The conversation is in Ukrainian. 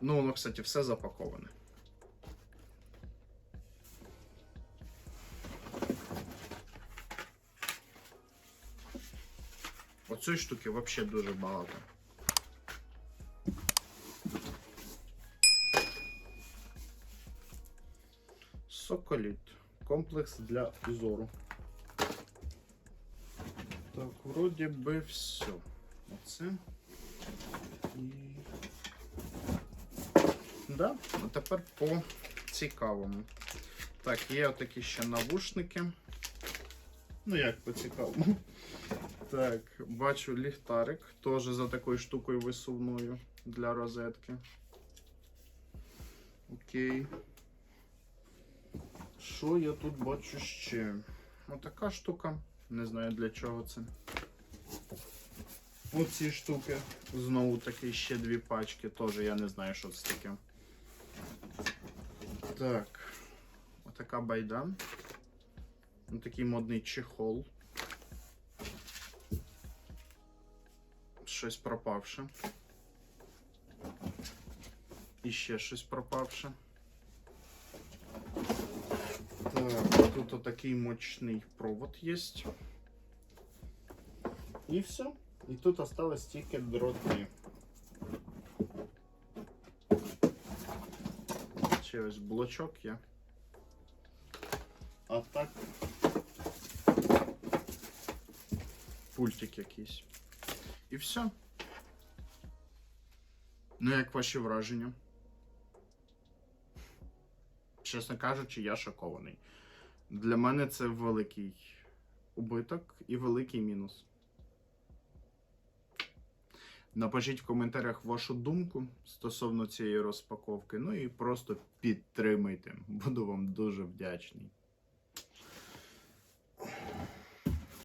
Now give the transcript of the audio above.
Ну, воно, кстати, все запаковане. Оцієї штуки взагалі дуже багато. Соколіт. Комплекс для узору. Так, вроді би все. Оце. І. Да, а тепер по цікавому. Так, є отакі ще навушники. Ну, як по цікавому. Так, бачу ліхтарик, теж за такою штукою висувною для розетки. Окей. Що я тут бачу ще? Отака штука. Не знаю для чого це. Оці штуки. Знову таки ще дві пачки. Теж я не знаю, що це таке. Так. Отака байда. Такий модний чехол. Щось пропавше. І ще щось пропавше. Так, тут отакий мощний провод є. І все. І тут осталось тільки дроти. Ще ось блочок є. А так. Пультик якийсь. І все. Ну, як ваші враження? Чесно кажучи, я шокований. Для мене це великий убиток і великий мінус. Напишіть в коментарях вашу думку стосовно цієї розпаковки. Ну і просто підтримайте. Буду вам дуже вдячний.